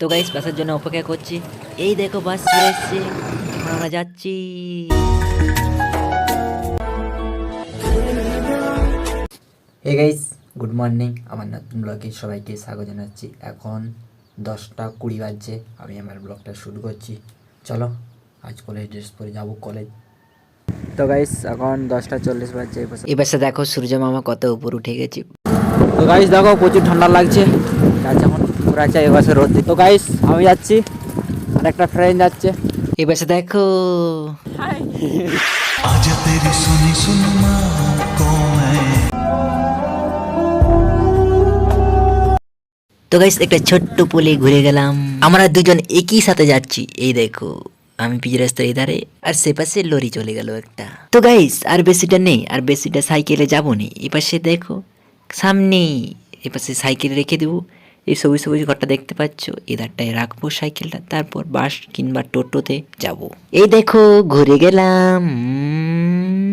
তো গাইস বাসের জন্য অপেক্ষা করছি। এই দেখো বাস চলে এসছে। এখন আমরা যাচ্ছি। হে গাইস গুড মর্নিং আমার নতুন ব্লগে সবাইকে স্বাগত জানাচ্ছি। এখন দশটা কুড়ি বাজছে। আমি আমার ব্লগটা শুরু করছি। চলো আজ কলেজ ড্রেস পরে যাব কলেজ তো গাইস এখন দশটা চল্লিশ বাজছে। এই পাশে দেখো সূর্য মামা কত উপর উঠে গেছে। তো গাইস দেখো প্রচুর ঠান্ডা লাগছে। প্রায় চার রোদ তো গাইস আমি যাচ্ছি আর একটা ফ্রেন্ড যাচ্ছে এবার দেখো। তো গাইস একটা ছোট্ট পুলে ঘুরে গেলাম। আমরা দুজন একই সাথে যাচ্ছি। এই দেখো আমি পিচ রাস্তার এধারে আর সে পাশে লরি চলে গেল একটা। তো গাইস আর বেশিটা নেই আর বেশিটা সাইকেলে যাব নি। এপাশে দেখো সামনেই এপাশে সাইকেল রেখে দেবো। এই সবুজ সবুজ ঘরটা দেখতে পাচ্ছ? এধারটায় রাখব সাইকেলটা তারপর বাস কিংবা টোটোতে যাব। এই দেখো ঘুরে গেলাম।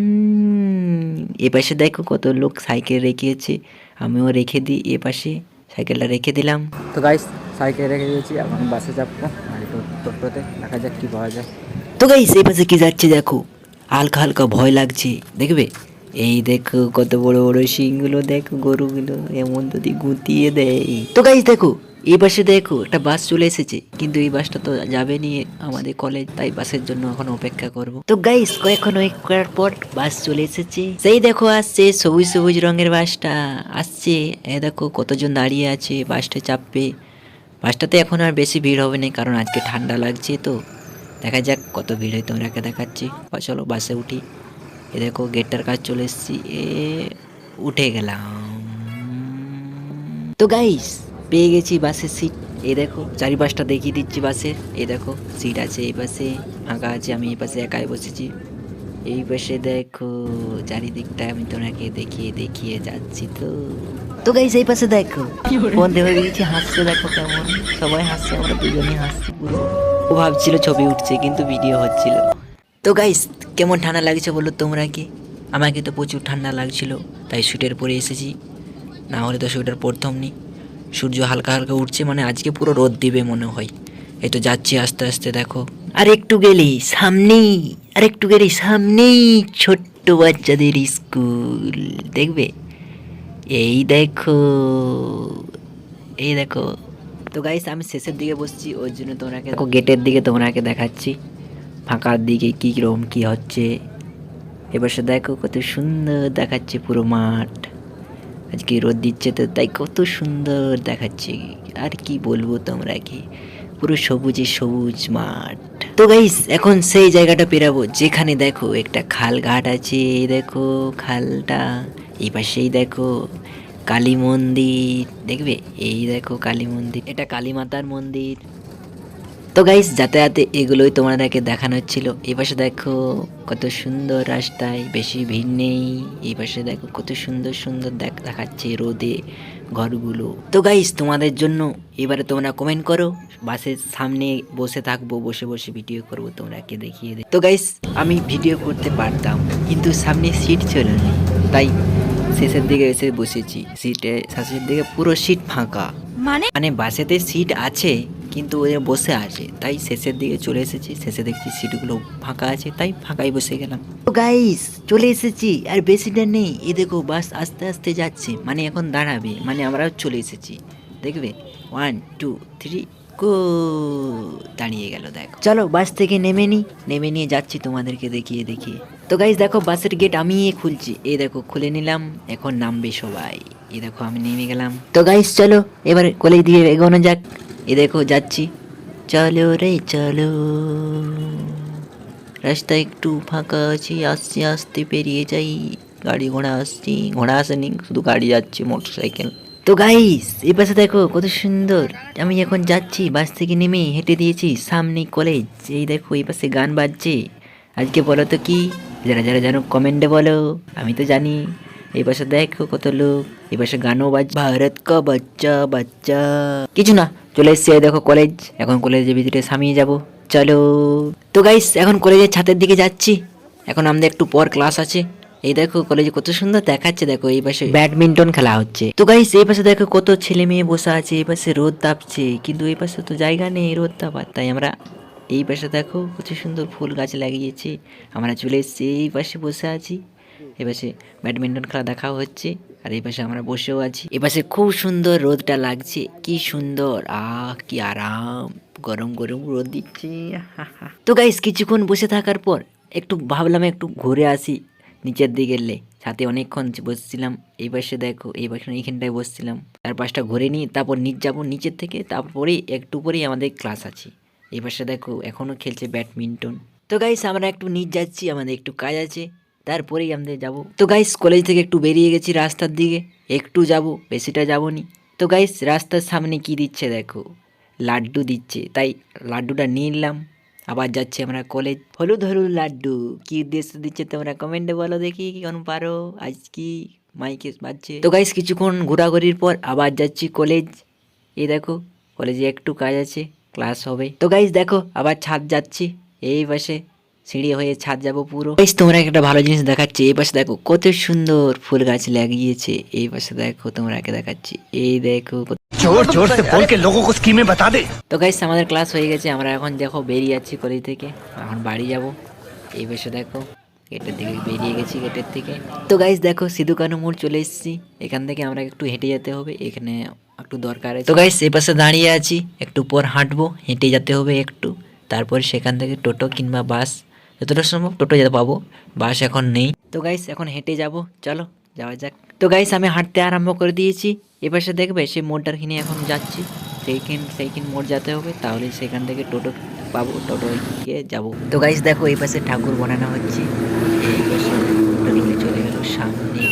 উম, এ পাশে দেখো কত লোক সাইকেল রেখেছে। আমিও রেখে দিই এ পাশে সাইকেলটা রেখে দিলাম। তো গাইস সাইকেল রেখে দিয়েছি এখন বাসে যাব। আর টোটোতে দেখা যাক কি পাওয়া যায়। তো গাইস পাশে কি যাচ্ছে দেখো? হালকা হালকা ভয় লাগছে দেখবে? এই দেখো কত বড় বড় শিংগুলো, দেখো গরুগুলো, এমন যদি গুতিয়ে দেয়। তো গাইস দেখো, এই বাসে দেখো, একটা বাস চলে এসেছে। কিন্তু এই বাসটা তো যাবে নিয়ে আমাদের কলেজ তাই বাসের জন্য এখন অপেক্ষা করব। তো গাইস কয়েকক্ষণ ওয়েট করার পর বাস চলে এসেছে। সেই দেখো আসছে সবুজ সবুজ রঙের বাসটা আসছে এ দেখো কতজন দাঁড়িয়ে আছে বাসটা চাপবে। বাসটাতে এখন আর বেশি ভিড় হবে না, কারণ আজকে ঠান্ডা লাগছে তো। দেখা যাক কত ভিড় হয় তোমরাকে দেখাচ্ছি। চলো বাসে উঠি। এ দেখো গেটটার কাজ চলে এসেছি। এ উঠে গেলাম। তো গাইস পেয়ে গেছি বাসের সিট এই দেখো চারিপাশটা দেখিয়ে দিচ্ছি বাসের। এই দেখো সিট আছে এই পাশে ফাঁকা আছে আমি এই পাশে একাই বসেছি। এই পাশে দেখো চারিদিকটা আমি তোমাকে দেখিয়ে দেখিয়ে যাচ্ছি তো। তো গাইস এই পাশে দেখো বন্ধে হয়ে গেছি হাসছে দেখো কেমন। সবাই হাসছে আমরা দুজনেই হাসছি পুরো। ও ভাবছিল ছবি উঠছে কিন্তু ভিডিও হচ্ছিল তো গাইস কেমন ঠান্ডা লাগছে বলো তোমরা কি? আমাকে তো প্রচুর ঠান্ডা লাগছিল, তাই সুইটার পরে এসেছি। না হলে তো সোয়েটার পরতাম নি। সূর্য হালকা হালকা উঠছে মানে আজকে পুরো রোদ দিবে মনে হয়। এই তো যাচ্ছি আস্তে আস্তে, দেখো। আর একটু গেলেই সামনেই, আর একটু গেলেই সামনেই ছোট্ট বাচ্চাদের স্কুল, দেখবে? এই দেখো এই দেখো। তো গাইস আমি শেষের দিকে বসছি, ওর জন্য তোমরাকে দেখো গেটের দিকে তোমরাকে দেখাচ্ছি। ফাঁকার দিকে কী রকম কী হচ্ছে? এবার সে দেখো কত সুন্দর দেখাচ্ছে পুরো মাঠ। আজকে রোদ দিচ্ছে তো, তাই কত সুন্দর দেখাচ্ছে। আর কি বলব তোমরা কি পুরো সবুজে সবুজ মাঠ। তো গাইস এখন সেই জায়গাটা পেরাবো, যেখানে দেখো একটা খাল ঘাট আছে, দেখো খালটা। এই পাশেই দেখো কালী মন্দির, দেখবে? এই দেখো কালী মন্দির। এটা কালী মাতার মন্দির। তো গাইস যাতায়াতে এগুলোই তোমাদেরকে দেখানো হচ্ছিল এই পাশে দেখো কত সুন্দর রাস্তায় বেশি ভিড় নেই। এই পাশে দেখো কত সুন্দর সুন্দর দেখ দেখাচ্ছে রোদে ঘরগুলো। তো গাইস তোমাদের জন্য এবারে তোমরা কমেন্ট করো। বাসের সামনে বসে থাকব বসে বসে ভিডিও করব তোমরাকে দেখিয়ে দে তো গাইস আমি ভিডিও করতে পারতাম কিন্তু সামনে সিট ছিল না তাই শেষের দিকে এসে বসেছি। সিটে শেষের দিকে পুরো সিট ফাঁকা। মানে? মানে বাসেতে সিট আছে কিন্তু ওদের বসে আছে। তাই শেষের দিকে চলে এসেছি। শেষে দেখছি সিটগুলো ফাঁকা আছে। তাই ফাঁকাই বসে গেলাম। তো গাইস চলে এসেছি। আর বেশিটা নেই। এ দেখো বাস আস্তে আস্তে যাচ্ছে। মানে এখন দাঁড়াবে। মানে আমরাও চলে এসেছি। দেখবে? ওয়ান টু থ্রি কো দাঁড়িয়ে গেল, দেখো। চলো বাস থেকে নেমে নি। নেমে নিয়ে যাচ্ছি তোমাদেরকে দেখিয়ে দেখিয়ে। তো গাইস দেখো বাসের গেট আমি খুলছি। এই দেখো, খুলে নিলাম। এখন নামবে সবাই। এই দেখো, আমি নেমে গেলাম। তো গাইস চলো, এবার কলেজ দিয়ে এগোনো যাক। এ দেখো যাচ্ছি চলো রে চলো রাস্তা একটু ফাঁকা আছে আস্তে আস্তে পেরিয়ে যাই গাড়ি ঘোড়া আসছি ঘোড়া আসেনি শুধু গাড়ি যাচ্ছে মোটর সাইকেল তো গাইস এই পাশে দেখো কত সুন্দর আমি এখন যাচ্ছি বাস থেকে নেমে হেঁটে দিয়েছি সামনে কলেজ এই দেখো এই পাশে গান বাজছে আজকে বলো তো কি যারা যারা জানো কমেন্টে বলো আমি তো জানি এই পাশে দেখো কত লোক, এই পাশে গানও বাজ, ভারত কা বাচ্চা বাচ্চা। কিছু না, চলে এসছি দেখো কলেজ এখন কলেজের ভিতরে সামিয়ে যাব। চলো। তো গাইস এখন কলেজের ছাদের দিকে যাচ্ছি। এখন আমাদের একটু পর ক্লাস আছে। এই দেখো কলেজে কত সুন্দর দেখাচ্ছে, দেখো এই পাশে ব্যাডমিন্টন খেলা হচ্ছে। তো গাইস এই পাশে দেখো কত ছেলে মেয়ে বসে আছে, এই পাশে রোদ তাপছে, কিন্তু এই পাশে তো জায়গা নেই রোদ তাপার। তাই আমরা এই পাশে দেখো কত সুন্দর ফুল গাছ লাগিয়েছে। আমরা চলে এসেছি এই পাশে বসে আছি। এই পাশে ব্যাডমিন্টন খেলা দেখাও হচ্ছে, আর এপাশে আমরা বসেও আছি। এপাশে খুব সুন্দর রোদটা লাগছে, কি সুন্দর, আহ, কি আরাম, গরম গরম রোদ দিচ্ছে তো গাইস কিছুক্ষণ বসে থাকার পর একটু ভাবলাম একটু ঘুরে আসি নিচের দিকে এলে সাথে অনেকক্ষণ বসছিলাম, এই পাশে দেখো, এই পাশে এইখানটায় বসছিলাম। তার পাশটা ঘুরে নিই তারপর নিচ যাব নিচের থেকে, তারপরেই একটু পরেই আমাদের ক্লাস আছে। এই পাশে দেখো এখনও খেলছে ব্যাডমিন্টন। তো গাইস আমরা একটু নিচ যাচ্ছি, আমাদের একটু কাজ আছে। তারপরেই আমাদের যাব। তো গাইস কলেজ থেকে একটু বেরিয়ে গেছি রাস্তার দিকে। একটু যাব, বেশিটা যাব নি তো গাইস রাস্তার সামনে কি দিচ্ছে দেখো? লাড্ডু দিচ্ছে। তাই লাড্ডুটা নিয়ে নিলাম। আবার যাচ্ছি আমরা কলেজ হলুদ হলুদ লাড্ডু। কি উদ্দেশ্য দিচ্ছে তোমরা কমেন্টে বলো দেখি, কি কোন পারো? আজ কি মাইকে বাজছে? তো গাইস কিছুক্ষণ ঘোরাঘুরির পর আবার যাচ্ছি কলেজ এই দেখো কলেজে একটু কাজ আছে ক্লাস হবে। তো গাইস দেখো, আবার ছাদ যাচ্ছি। এই পাশে। সিঁড়ি হয়ে ছাদ যাব পুরো। বেশ তোমরা একটা ভালো জিনিস দেখাচ্ছি। এই পাশে দেখো কত সুন্দর ফুল গাছ লাগিয়েছে। এই পাশে দেখো তোমরাকে দেখাচ্ছি। এই দেখো তো গাইস আমাদের ক্লাস হয়ে গেছে। আমরা এখন দেখো বেরিয়ে যাচ্ছি কলেজ থেকে। এখন বাড়ি যাব। এই পাশে দেখো গেটের দিকে বেরিয়ে গেছি গেটের থেকে। তো গাইস দেখো সিধু কানু মোড় চলে এসেছি। এখান থেকে আমরা একটু হেঁটে যেতে হবে। এখানে একটু দরকার তো গাইস এই পাশে দাঁড়িয়ে আছি। একটু পর হাঁটবো। হেঁটে যেতে হবে একটু। তারপর সেখান থেকে টোটো কিংবা বাস। যতটা সম্ভব টোটো যেতে পাবো। বাস এখন নেই। তো গাইস এখন হেঁটে যাব। চলো, যাওয়া যাক। তো গাইস আমি হাঁটতে আরম্ভ করে দিয়েছি। এপাশে দেখবে সেই মোড়টার কিনে এখন যাচ্ছি। সেইখান সেইখান মোড় যেতে হবে। তাহলে সেখান থেকে টোটো পাবো টোটো গিয়ে যাব। তো গাইস দেখো এই পাশে ঠাকুর বানানো হচ্ছে। চলে গেল সামনে।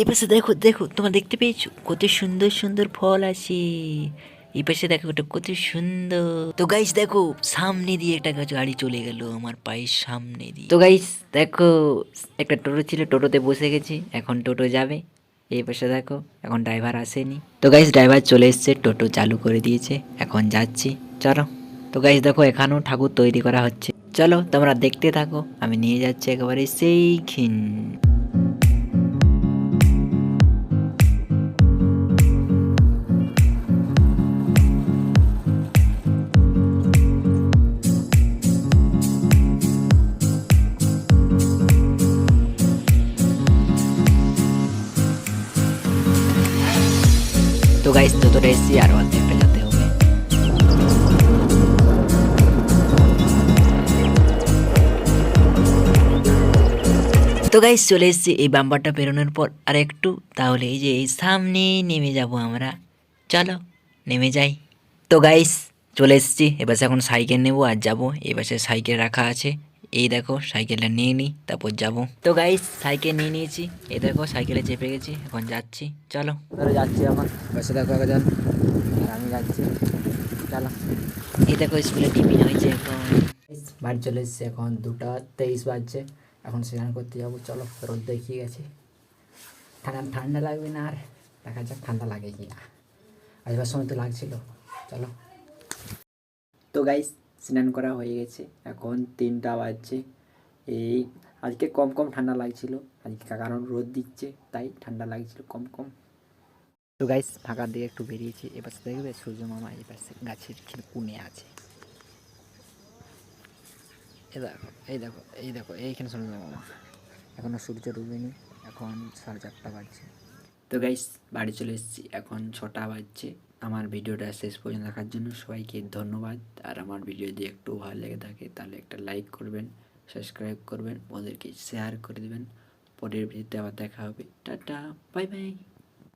এই পাশে দেখো দেখো, তোমরা দেখতে পেয়েছ? কত সুন্দর সুন্দর ফল আছে। এই পাশে দেখো ওটা কত সুন্দর। তো গাইস দেখো, সামনে দিয়ে একটা গাড়ি চলে গেল আমার পায়ের সামনে দিয়ে। তো গাইস দেখো, একটা টোটো ছিল, টোটোতে বসে গেছি, এখন টোটো যাবে। এই পাশে দেখো, এখন ড্রাইভার আসেনি। তো গাইস ড্রাইভার চলে এসছে, টোটো চালু করে দিয়েছে, এখন যাচ্ছি, চলো। তো গাইস দেখো, এখানেও ঠাকুর তৈরি করা হচ্ছে। চলো, তোমরা দেখতে থাকো, আমি নিয়ে যাচ্ছি একেবারে সেই খিন তো গাইস চলে এসেছি এই বাম্পারটা পেরোনোর পর। আর একটু তাহলে এই যে এই সামনে নেমে যাব আমরা। চলো নেমে যাই। তো গাইস চলে এসেছি। এবার এখন সাইকেল নেব আর যাব। এবারে সাইকেল রাখা আছে। এই দেখো সাইকেলটা নিয়ে নিই তারপর যাব। তো গাইস সাইকেল নিয়ে নিয়েছি। এই দেখো সাইকেলে চেপে গেছি এখন যাচ্ছি। চলো। ধরে যাচ্ছি আমার বসে দেখো একজন। আমি যাচ্ছি। চলো। এই দেখো স্কুলে টিফিন হয়েছে এখন। বাড়ি চলে এসেছে এখন দুটা তেইশ বাজছে। এখন স্নান করতে যাব, চলো রোদ দেখিয়ে গেছে। ঠান্ডা ঠান্ডা লাগবে না আর? দেখা যাক ঠান্ডা লাগে কি না। আসবার সময় তো লাগছিল, চলো। তো গাইস স্নান করা হয়ে গেছে। এখন তিনটা বাজছে। এই আজকে কম কম ঠান্ডা লাগছিল। আজকে কারণ রোদ দিচ্ছে, তাই ঠান্ডা লাগছিল কম কম। তো গাইস ফাঁকার দিকে একটু বেরিয়েছি। এবার দেখবে সূর্য মামা পাশে গাছের কুনে আছে। এই দেখো এই দেখো এই দেখো, এইখানে সূর্য মামা এখনও সূর্য ডুবেনি, এখন সাড়ে চারটা বাজছে। তো গাইস বাড়ি চলে এসেছি, এখন ছটা বাজছে। আমার ভিডিওটা শেষ পর্যন্ত দেখার জন্য সবাইকে ধন্যবাদ। আর আমার ভিডিও যদি একটু ভালো লেগে থাকে, তাহলে একটা লাইক করবেন সাবস্ক্রাইব করবেন, ওদেরকে শেয়ার করে দেবেন। পরের ভিডিওতে আবার দেখা হবে। Tata bye bye